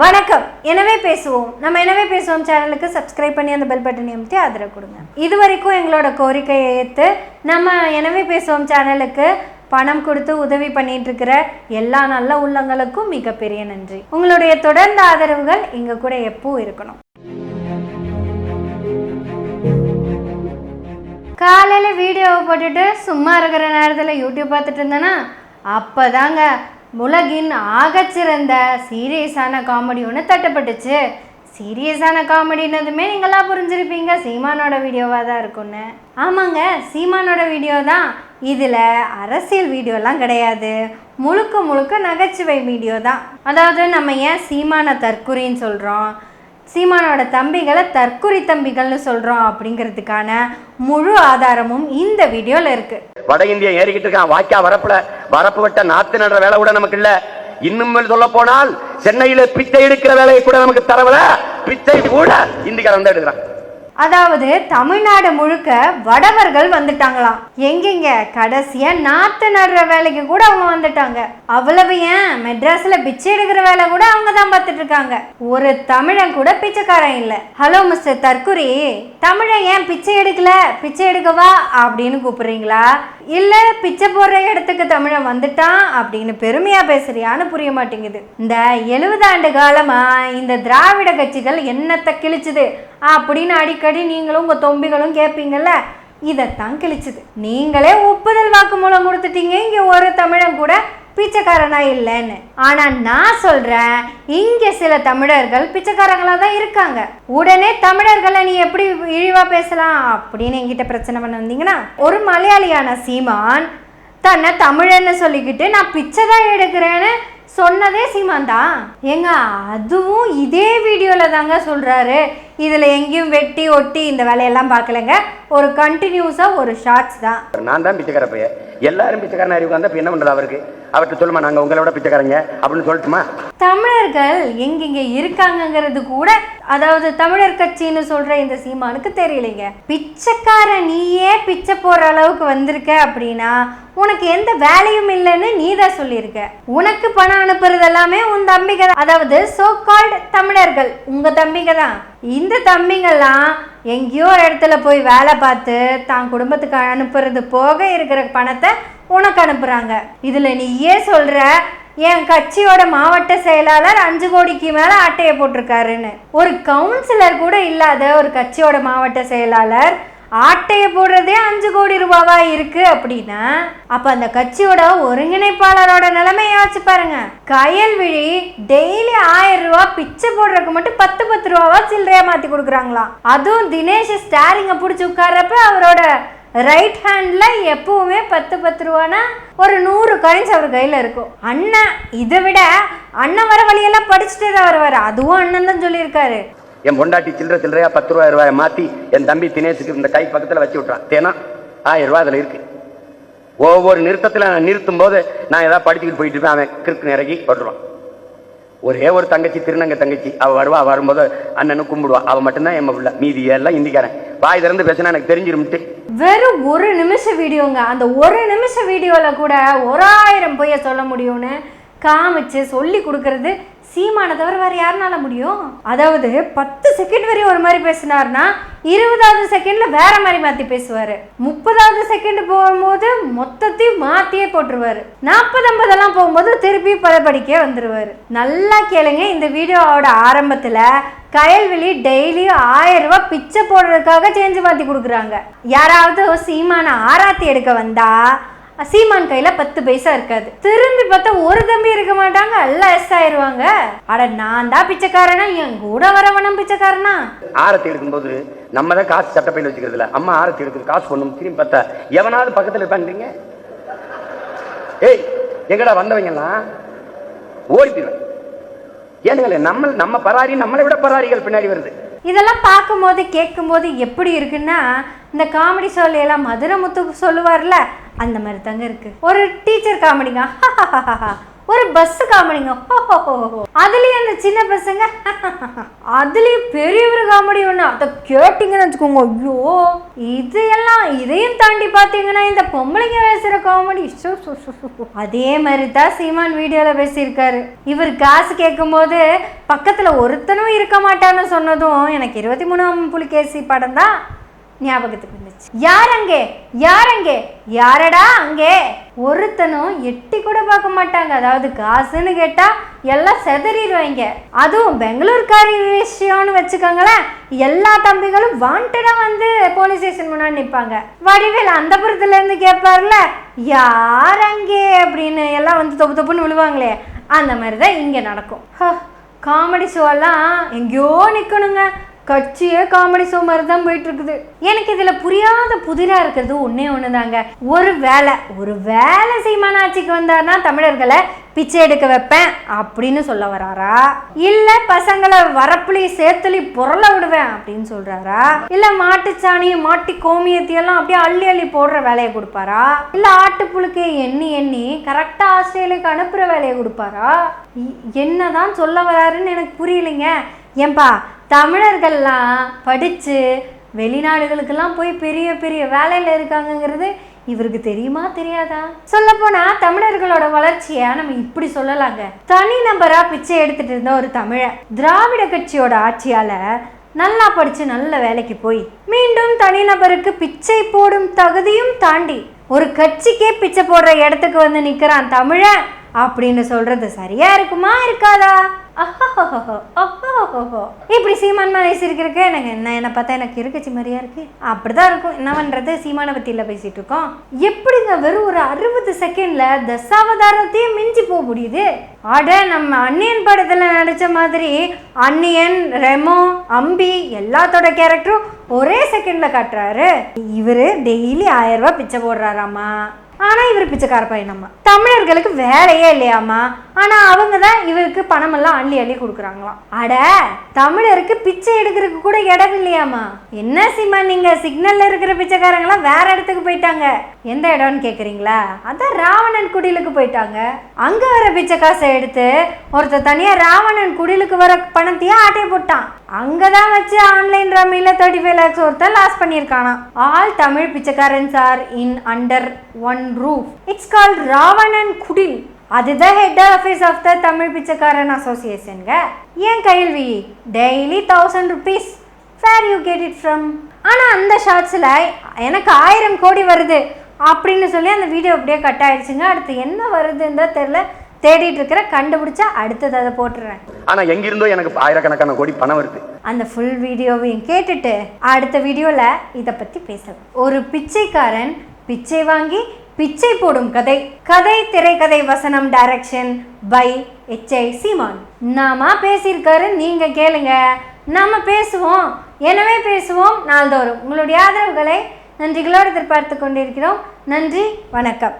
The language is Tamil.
வணக்கம். எனவே பேசுவோம். நம்ம எனவே பேசுவோம் சேனலுக்கு சப்ஸ்கிரைப் பண்ணி அந்த பெல் பட்டனை அமைத்து ஆதரவு கொடுங்க. இது வரைக்கும் எங்களோட கோரிக்கையை ஏற்று நம்ம எனவே பேசுவோம் சேனலுக்கு பணம் கொடுத்து உதவி பண்ணிட்டு இருக்கிற எல்லா நல்ல உள்ளங்களுக்கும் மிகப்பெரிய நன்றி. உங்களுடைய தொடர்ந்த ஆதரவுகள் எங்க கூட எப்பவும் இருக்கணும். காலையில் வீடியோவை போட்டுட்டு சும்மா இருக்கிற நேரத்தில் யூடியூப் பார்த்துட்டு இருந்தேன்னா அப்போதாங்க உலகின் ஆகச்சிறந்த சீரியஸான காமெடி ஒன்று தட்டப்பட்டுச்சு. சீரியஸான காமெடினதுமே நீங்களாம் புரிஞ்சிருப்பீங்க. சீமானோட வீடியோவாக தான் இருக்கும்னு. ஆமாங்க சீமானோட வீடியோ தான். இதில் அரசியல் வீடியோலாம் கிடையாது. முழுக்க முழுக்க நகைச்சுவை வீடியோ தான். அதாவது நம்ம ஏன் சீமான தற்குறின்னு சொல்கிறோம் சீமானோட தம்பிகளை தற்குறி தம்பிகள்னு சொல்கிறோம் அப்படிங்கிறதுக்கான முழு ஆதாரமும் இந்த வீடியோவில் இருக்குது வட இந்தியா ஏறிக்கிட்டு இருக்கான். வாய்க்கா வரப்புல. வரப்பு விட்ட நாத்து நடுற வேலை கூட நமக்கு இல்ல. இன்னும் சொல்ல போனால் சென்னையில பிச்சை எடுக்கிற வேலையை கூட நமக்கு தரவல பிச்சை கூட இந்திக்காரன் வந்து எடுக்கிறான். அதாவது தமிழ்நாடு முழுக்க வடவர்கள் வந்துட்டாங்களாம். எங்கெங்க? கடைசியா நாத்து நடுற வேலைக்கு கூட அவங்க வந்துட்டாங்க. அவ்வளவு ஏன்? மெட்ராஸ்ல பிச்சை எடுக்கிற வேலை கூட அவங்க தான் பார்த்துட்டு இருக்காங்க ஒரு தமிழன் கூட பிச்சைக்காரன் இல்ல. ஹலோ மிஸ்டர் தற்குறி. தமிழன் ஏன் பிச்சை எடுக்கல? பிச்சை எடுக்கவா? அப்படின்னு கூப்பிடுறீங்களா? இல்லை பிச்சை போடுற இடத்துக்கு தமிழன் வந்துட்டான் அப்படின்னு பெருமையாக பேசுறியான்னு புரிய மாட்டேங்குது. இந்த எழுபது ஆண்டு காலமாக இந்த திராவிட கட்சிகள் என்னத்தை கிழிச்சுது? அப்படின்னு அடிக்கடி நீங்களும் உங்கள் தொம்பிகளும் கேட்பீங்கல்ல இதைத்தான் கிழிச்சுது. நீங்களே ஒப்புதல் வாக்குமூலம் கொடுத்துட்டீங்க. இங்கே ஒரு தமிழன் கூட பிச்சைக்காரனா இல்லைன்னு. ஆனால் நான் சொல்கிறேன் இங்கே சில தமிழர்கள் பிச்சைக்காரங்களாக தான் இருக்காங்க. உடனே தமிழர்களை நீ எப்படி இழிவாக பேசலாம் அப்படின்னு என்கிட்ட பிரச்சனை பண்ண வந்தீங்கன்னா ஒரு மலையாளியான சீமான் தன்னை தமிழன்னு சொல்லிக்கிட்டு நான் பிச்சை தான் எடுக்கிறேன்னு சொன்னதே சீமான் தான். ஏங்க அதுவும் இதே வீடியோவில் தாங்க சொல்கிறாரு இதில் எங்கேயும் வெட்டி ஒட்டி இந்த வேலையெல்லாம் பார்க்கலங்க. ஒரு கண்டினியூஸாக ஒரு ஷார்ட்ஸ் தான். நான் தான் பிச்சைக்கார பையன். எல்லாரும் பிச்சைக்காரன் அறிவு வந்தா என்ன பண்றது அவருக்கு? அவர்கிட்ட சொல்லுமா நாங்க உங்களோட பிச்சைக்காரங்க அப்படின்னு சொல்லட்டுமா? தமிழர்கள் எங்கெங்க இருக்காங்கங்கிறது கூட அதாவது தமிழர் கட்சின்னு சொல்ற இந்த சீமானுக்கு தெரியலைங்க. பிச்சைக்கார நீயே பிச்சை போற அளவுக்கு வந்திருக்க அப்படின்னா உனக்கு எந்த வேலையும் இல்லைன்னு நீ தான் சொல்லியிருக்க. உனக்கு பணம் அனுப்புறது எல்லாமே உன் தம்பிக தான் அதாவது சோ கால்டு தமிழர்கள். உங்க தம்பிக தான் இந்த தம்பிங்கெல்லாம் எங்கேயோ இடத்துல போய் வேலை பார்த்து தான் குடும்பத்துக்கு அனுப்புறது போக இருக்கிற பணத்தை உனக்கு அனுப்புறாங்க. இதுல நீயே சொல்கிற சொல்ற? என் கட்சியோட மாவட்ட செயலாளர் அஞ்சு கோடிக்கு மேல அட்டையை போட்டிருக்காருன்னு. ஒரு கவுன்சிலர் கூட இல்லாத ஒரு கட்சியோட மாவட்ட செயலாளர் ஆட்டையை போடுறதே அஞ்சு கோடி ரூபாவா இருக்கு அப்படின்னா அப்ப அந்த கட்சியோட ஒருங்கிணைப்பாளரோட நிலைமையை யோசிச்சு பாருங்க. கயல்விழி டெய்லி ஆயிரம் ரூபா பிச்சை போடுறதுக்கு மட்டும் பத்து பத்து ரூபாவா சில்லறையா மாத்தி கொடுக்குறாங்களாம் அதுவும் தினேஷ் ஸ்டாரிங்க பிடிச்சி உட்கார்றப்ப அவரோட ரைட் ஹேண்ட்ல எப்பவுமே பத்து பத்து ரூபானா ஒரு நூறு காயின்ஸ் அவர் கையில இருக்கும். அண்ணன் இதை விட அண்ணன் வர வழியெல்லாம் படிச்சுட்டே தான் வருவார். அதுவும் அண்ணன் தான் சொல்லியிருக்காரு. என் பொண்டாட்டி சில்லற சில்லறையா பத்து ரூபாய் ரூபாயை மாத்தி என் தம்பி தினேஷுக்கு இந்த கை பக்கத்தில் வச்சு விட்றான் தேனா? ஆயிரம் ரூபாய் அதில் இருக்கு. ஒவ்வொரு நிறுத்தத்தில் நான் நிறுத்தும் போது நான் ஏதாவது படிச்சுக்கிட்டு போயிட்டு இருப்பேன். அவன் கிறுக்கு இறங்கி போட்டுருவான் ஒரே ஒரு தங்கச்சி திருநங்க தங்கச்சி. அவள் வருவா வரும்போது அண்ணனும் கும்பிடுவா. அவள் மட்டும்தான் எம்ம பிள்ளை. மீதி எல்லாம் இந்திக்காரன். வாய் திறந்து பேசினா எனக்கு தெரிஞ்சிரும்ட்டு. வெறும் ஒரு நிமிஷ வீடியோங்க. அந்த ஒரு நிமிஷ வீடியோவில் கூட ஒரு ஆயிரம் பொய்ய சொல்ல முடியும்னு காமிச்சு சொல்லி கொடுக்கறது சீமானை தவிர வேற யாருனால முடியும்? அதாவது பத்து செகண்ட் வரையும் ஒரு மாதிரி பேசினார்னா இருபதாவது செகண்ட்ல வேற மாதிரி மாத்தி பேசுவாரு. முப்பதாவது செகண்ட் போகும்போது மொத்தத்தையும் மாத்தியே போட்டுருவாரு. நாற்பது ஐம்பதெல்லாம் போகும்போது திருப்பி பதப்படிக்கே வந்துருவாரு. நல்லா கேளுங்க இந்த வீடியோவோட ஆரம்பத்துல கயல்விழி டெய்லி ஆயிரம் ரூபாய் பிச்சை போடுறதுக்காக சேஞ்சு மாத்தி கொடுக்குறாங்க. யாராவது சீமான ஆராத்தி எடுக்க வந்தா சீமான் கையில பத்து பைசா இருக்காது. திரும்பி பார்த்தா ஒரு தம்பி இருக்க மாட்டாங்க எல்லாம் எஸ் ஆயிருவாங்க. அட நான் தான் பிச்சைக்காரனா என் கூட வரவனும் பிச்சைக்காரனா? ஆரத்தி எடுக்கும்போது நம்ம தான் காசு சட்டப்பையில் வச்சுக்கிறதுல. அம்மா ஆரத்தி எடுக்குது காசு பண்ணும் திரும்பி பார்த்தா எவனாவது பக்கத்துல இருப்பான்றீங்க ஏய் எங்கடா வந்தவங்கலாம் ஓடி போயிடுவேன் ஏனுங்களே நம்ம நம்ம பராரி நம்மளை விட பராரிகள் பின்னாடி வருது. இதெல்லாம் பார்க்கும்போது கேட்கும்போது எப்படி இருக்குன்னா இந்த காமெடி ஷோல மதுரை முத்து சொல்லுவார்ல அந்த மாதிரி தாங்க இருக்குது ஒரு டீச்சர் காமெடிங்க ஒரு பஸ் காமெடிங்க. அதுலயும் அந்த சின்ன பசங்க அதுலயும் பெரியவர் காமெடி ஒண்ணு. அதை கேட்டீங்கன்னு வச்சுக்கோங்க. ஐயோ. இது எல்லாம் இதையும் தாண்டி பாத்தீங்கன்னா இந்த பொம்பளைங்க பேசுற காமெடி. அதே மாதிரி தான் சீமான் வீடியோல பேசியிருக்காரு. இவர் காசு கேட்கும்போது பக்கத்துல ஒருத்தனும் இருக்க மாட்டான்னு சொன்னதும் எனக்கு இருபத்தி மூணாம் புலிகேசி படம் தான் ஞாபகத்துக்கு வந்துச்சு. யார் அங்கே யார் அங்கே யாரடா அங்கே? ஒருத்தனும் எட்டி கூட பார்க்க மாட்டாங்க. அதாவது காசுன்னு கேட்டா எல்லாம் செதறிடுவாங்க அதுவும் பெங்களூர்காரி விஷயம்னு வச்சுக்கோங்களேன். எல்லா தம்பிகளும் வாண்டடா வந்து போலீஸ் ஸ்டேஷன் முன்னாடி நிற்பாங்க. வடிவேல் அந்த புறத்துல இருந்து கேட்பார்ல யார் அங்கே? அப்படின்னு எல்லாம் வந்து தொப்பு தொப்புன்னு விழுவாங்களே. அந்த மாதிரி தான் இங்கே நடக்கும். காமெடி ஷோலாம் எங்கேயோ நிற்கணுங்க கட்சியே காமெடி ஷோ மாதிரி தான் போயிட்டு இருக்குது எனக்கு இதுல புரியாத புதிரா இருக்கிறது ஒண்ணே ஒண்ணுதாங்க. ஒரு வேலை ஒரு வேலை சீமான ஆட்சிக்கு வந்தாருன்னா தமிழர்களை பிச்சை எடுக்க வைப்பேன் அப்படின்னு சொல்ல வராரா? இல்ல பசங்களை வரப்புலி சேத்துலி புரள விடுவேன் அப்படின்னு சொல்றாரா? இல்ல மாட்டுச்சாணியை மாட்டி கோமியத்தையெல்லாம் அப்படியே அள்ளி அள்ளி போடுற வேலையை கொடுப்பாரா? இல்ல ஆட்டுப்புழுக்கையை எண்ணி எண்ணி கரெக்டா ஆஸ்திரேலியாவுக்கு அனுப்புற வேலையை கொடுப்பாரா? இ- என்னதான் சொல்ல வராருன்னு எனக்கு புரியலைங்க. ஏன்பா தமிழர்கள்லாம் படித்து வெளிநாடுகளுக்கெல்லாம் போய் பெரிய பெரிய வேலையில் இருக்காங்கங்கிறது இவருக்கு தெரியுமா தெரியாதா? சொல்லப்போனா தமிழர்களோட வளர்ச்சியை நம்ம இப்படி சொல்லலாங்க. தனிநபரா பிச்சை எடுத்துட்டு இருந்த ஒரு தமிழ திராவிட கட்சியோட ஆட்சியால நல்லா படிச்சு நல்ல வேலைக்கு போய் மீண்டும் தனிநபருக்கு பிச்சை போடும் தகுதியும் தாண்டி ஒரு கட்சிக்கே பிச்சை போடுற இடத்துக்கு வந்து நிக்கிறான் தமிழன். அப்படின்னு சொல்றது சரியா இருக்குமா இருக்காதா? இப்படி சீமான் மேலே சிரிக்கிறதுக்கு எனக்கு என்ன என்னை பார்த்தா எனக்கு இருக்கச்சி மாதிரியா இருக்கு? அப்படிதான் இருக்கும். என்ன பண்றது? சீமான பத்தியில பேசிட்டு இருக்கோம். எப்படிங்க வெறும் ஒரு அறுபது செகண்ட்ல தசாவதாரத்தையே மிஞ்சி போக முடியுது? அட நம்ம அன்னியன் படத்துல நடிச்ச மாதிரி அன்னியன் ரெமோ அம்பி எல்லாத்தோட கேரக்டரும் ஒரே செகண்ட்ல காட்டுறாரு. இவரு டெய்லி ஆயிரம் ரூபாய் பிச்சை போடுறாராமா? ஆனால் இவர் பிச்சைக்கார பையனம்மா தமிழர்களுக்கு வேலையே இல்லையாம்மா. ஆனால் அவங்க தான் இவருக்கு பணமெல்லாம் அள்ளி அள்ளி கொடுக்குறாங்களாம். அட தமிழருக்கு பிச்சை எடுக்கிறதுக்கு கூட இடம் இல்லையாம்மா. என்ன சிம்மா நீங்கள் சிக்னலில் இருக்கிற பிச்சைக்காரங்களாம் வேற இடத்துக்கு போயிட்டாங்க. எந்த இடம்னு கேட்குறீங்களா அதான் ராவணன் குடிலுக்கு போயிட்டாங்க. அங்கே வர பிச்சை காசை எடுத்து ஒருத்தர் தனியாக ராவணன் குடிலுக்கு வர பணத்தையே ஆட்டையை போட்டான். அங்கே தான் வச்சு ஆன்லைன் ரம்மியில் தேர்ட்டி ஃபைவ் லேக்ஸ் ஒருத்தர் லாஸ் பண்ணியிருக்கானா all Tamil பிச்சைக்காரன்ஸ் are in under one roof it's called Ravanan Kudil அதுதான் head office of the Tamil பிச்சைக்காரன் அசோசியேஷனுங்க ஏன் கைல்வி daily thousand rupees where you get it from ஆனால் அந்த ஷார்ட்ஸில் எனக்கு ஆயிரம் கோடி வருது. அப்படின்னு சொல்லி அந்த வீடியோ அப்படியே கட் ஆயிடுச்சுங்க. அடுத்து என்ன வருதுன்னு தான் தெரில தேடிட்டு இருக்கிற கண்டுபிடிச்சா அடுத்தது அதை போட்டுறேன். ஆனா எங்கிருந்தோ எனக்கு ஆயிரக்கணக்கான கோடி பணம் வருது. அந்த ஃபுல் வீடியோவையும் கேட்டுட்டு அடுத்த வீடியோவில் இதை பற்றி பேசலாம். ஒரு பிச்சைக்காரன் பிச்சை வாங்கி பிச்சை போடும் கதை கதை திரைக்கதை வசனம் டைரக்ஷன் பை எச்ஐ சீமான். நாம பேசியிருக்காரு நீங்க கேளுங்க. நாம பேசுவோம். எனவே பேசுவோம் நாள்தோறும். உங்களுடைய ஆதரவுகளை நன்றிகளோடு எதிர்பார்த்து கொண்டிருக்கிறோம். நன்றி வணக்கம்.